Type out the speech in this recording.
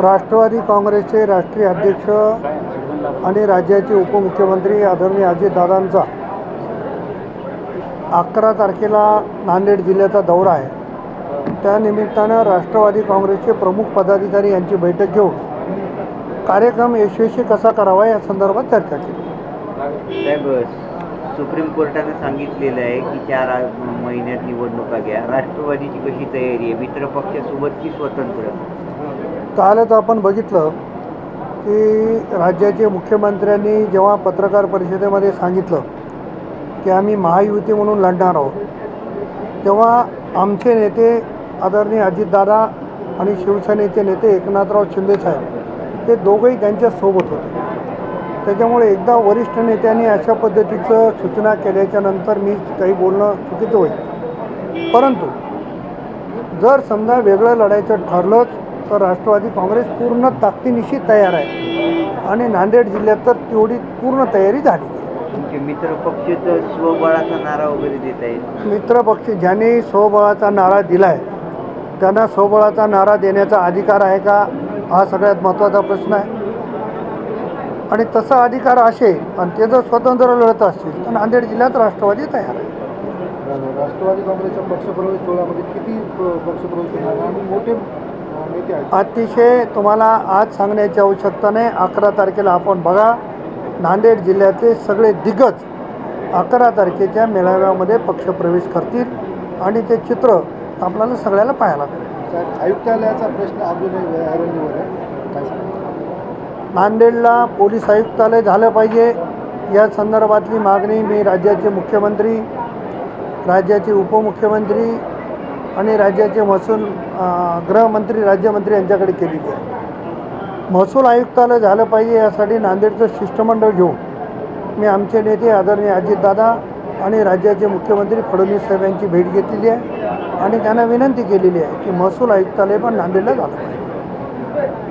राष्ट्रवादी काँग्रेसचे राष्ट्रीय अध्यक्ष आणि राज्याचे उपमुख्यमंत्री आदरणीय अजितदादांचा अकरा तारखेला नांदेड जिल्ह्याचा दौरा आहे. त्यानिमित्तानं राष्ट्रवादी काँग्रेसचे प्रमुख पदाधिकारी यांची बैठक घेऊन कार्यक्रम यशस्वी कसा करावा या संदर्भात चर्चा केली. सुप्रीम कोर्टानं सांगितलेलं आहे की चार महिन्यात निवडणुका घ्या. राष्ट्रवादीची कशी तयारी आहे? मित्रपक्षासोबतची की स्वतंत्र? कालच आपण बघितलं की राज्याचे मुख्यमंत्र्यांनी जेव्हा पत्रकार परिषदेमध्ये सांगितलं की आम्ही महायुती म्हणून लढणार आहोत तेव्हा आमचे नेते आदरणीय अजितदादा आणि शिवसेनेचे नेते एकनाथराव शिंदेसाहेब हे दोघंही त्यांच्यासोबत होते. त्याच्यामुळे एकदा वरिष्ठ नेत्यांनी अशा पद्धतीचं सूचना केल्याच्यानंतर मी काही बोलणं चुकीचं होईल. परंतु जर समजा वेगळं लढायचं ठरलंच तर राष्ट्रवादी काँग्रेस पूर्ण ताकदीनिशी तयार आहे. आणि नांदेड जिल्ह्यात तर तेवढी पूर्ण तयारी झाली. तुमचे मित्र पक्ष तर स्वबळाचा नारा वगैरे देत आहेत. मित्रपक्षी ज्यांनी स्वबळाचा नारा दिला आहे त्यांना स्वबळाचा नारा देण्याचा अधिकार आहे का? हा सगळ्यात महत्त्वाचा प्रश्न आहे. आणि तसा अधिकार असेल आणि ते जर स्वतंत्र लढत असतील तर नांदेड जिल्ह्यात राष्ट्रवादी तयार आहे. राष्ट्रवादी काँग्रेसच्या पक्षप्रवेश सोहळ्यामध्ये किती पक्षप्रवेश होणार? आणि मोठे अ, नेते आहेत. अतिशय तुम्हाला आज सांगण्याची आवश्यकता नाही. अकरा तारखेला आपण बघा नांदेड जिल्ह्यातले सगळे दिग्गज अकरा तारखेच्या मेळाव्यामध्ये पक्षप्रवेश करतील. आणि ते चित्र आपल्याला सगळ्याला पाहायला मिळेल. आयुक्तालयाचा प्रश्न अजूनही आहे. नांदेडला पोलीस आयुक्तालय झालं पाहिजे. या संदर्भातली मागणी मी राज्याचे मुख्यमंत्री राज्याचे उपमुख्यमंत्री आणि राज्याचे महसूल गृहमंत्री राज्यमंत्री यांच्याकडे केलेली आहे. महसूल आयुक्तालय झालं पाहिजे यासाठी नांदेडचं शिष्टमंडळ घेऊन मी आमचे नेते आदरणीय अजितदादा आणि राज्याचे मुख्यमंत्री फडणवीस साहेब यांची भेट घेतलेली आहे आणि त्यांना विनंती केलेली आहे की महसूल आयुक्तालय पण नांदेडला झालं पाहिजे.